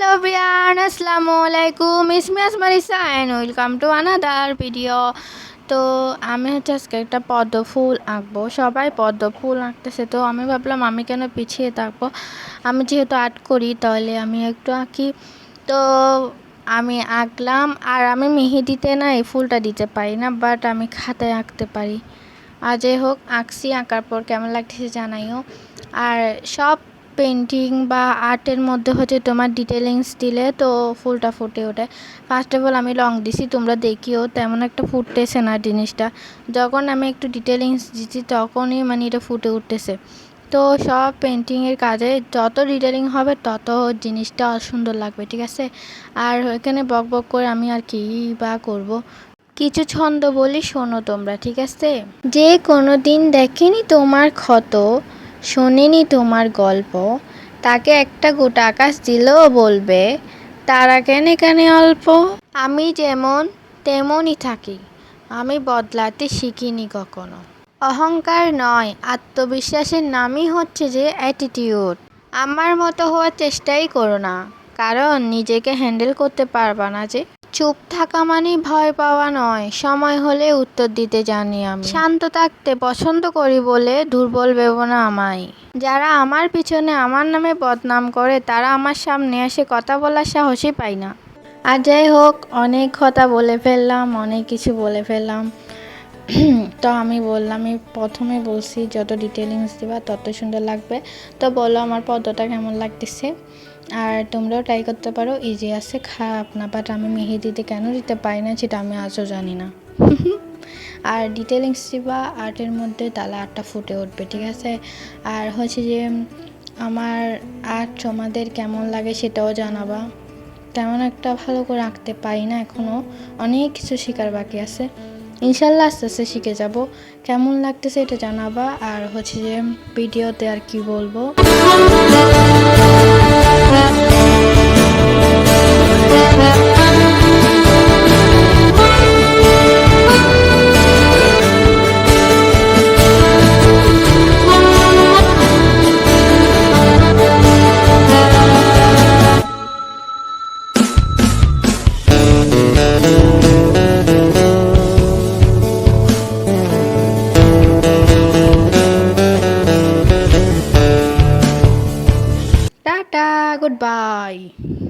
Hello Brian আসসালামু আলাইকুম ইসমি আসমারিসা and welcome to another video তো আমি হচ্ছে আজকে একটা পদ্ম ফুল আঁকবো। সবাই পদ্ম ফুল আঁকতেছে, তো আমি ভাবলাম আমি কেন পিছিয়ে থাকব? আমি যেহেতু আর্ট করি, তাহলে আমি একটু আঁকি। তো আমি আঁকলাম, আর আমি মেহেদিতে না এই ফুলটা দিতে পারি না বাট আমি খাতায় আঁকতে পারি। আর যাই হোক, আঁকছি, আঁকার পর কেমন লাগতেছে জানাইও। আর সব পেন্টিং বা আর্টের মধ্যে হচ্ছে তোমার ডিটেলিংস দিলে তো ফুলটা ফুটে ওঠে। ফার্স্ট অফ অল আমি লং দিছি, তোমরা দেখিও, তেমন একটা ফুটতেছে না জিনিসটা। যখন আমি একটু ডিটেলিংস দিচ্ছি তখনই মানে এটা ফুটে উঠতেছে। তো সব পেন্টিংয়ের কাজে যত ডিটেলিং হবে, তত জিনিসটা সুন্দর লাগবে, ঠিক আছে? আর এখানে বক বক করে আমি আর কি বা করব? কিছু ছন্দ বলি, শোনো তোমরা, ঠিক আছে? যে কোনো দিন দেখেনি তোমার ক্ষত শোনেনি তোমার গল্প। তাকে একটা গোটা আকাশ দিলেও বলবে, তারা কেন কেন অল্প? আমি যেমন, তেমনই থাকি। আমি বদলাতে শিখিনি কখনো। অহংকার নয়, আত্মবিশ্বাসের নামই হচ্ছে যে অ্যাটিটিউড আমার মতো হওয়ার চেষ্টাই করো না, কারণ নিজেকে হ্যান্ডেল করতে পারবা না যে চুপ থাকা মানে ভয় পাওয়া নয়। সময় হলে উত্তর দিতে জানি আমি। শান্ত থাকতে পছন্দ করি বলে দুর্বল ভেবো না আমায়। যারা আমার পিছনে আমার নামে বদনাম করে, তারা আমার সামনে এসে কথা বলার সাহসই পায় না। আর যাই হোক, অনেক কথা বলে ফেললাম, অনেক কিছু বলে ফেললাম। তো আমি বললাম, আমি প্রথমে বলছি যত ডিটেলিংস দিবা, তত সুন্দর লাগবে। তো বলো আমার পদ্মটা কেমন লাগতেছে? আর তোমরাও ট্রাই করতে পারো। ইজি আছে, খারাপ না বাট আমি মেহেদিতে কেন দিতে পারি না সেটা আমি আজও জানি না। আর ডিটেলিংস দিবা, আর্টের মধ্যে তাহলে আর্টটা ফুটে উঠবে, ঠিক আছে? আর হচ্ছে যে, আমার আর্ট তোমাদের কেমন লাগে সেটাও জানাবা। তেমন একটা ভালো করে আঁকতে পারি না এখনও অনেক কিছু শেখার বাকি আছে। ইনশাল্লাহ আস্তে আস্তে শিখে যাব। কেমন লাগতেছে এটা জানাবা। আর হচ্ছে যে, ভিডিওতে আর কি বলব? Goodbye.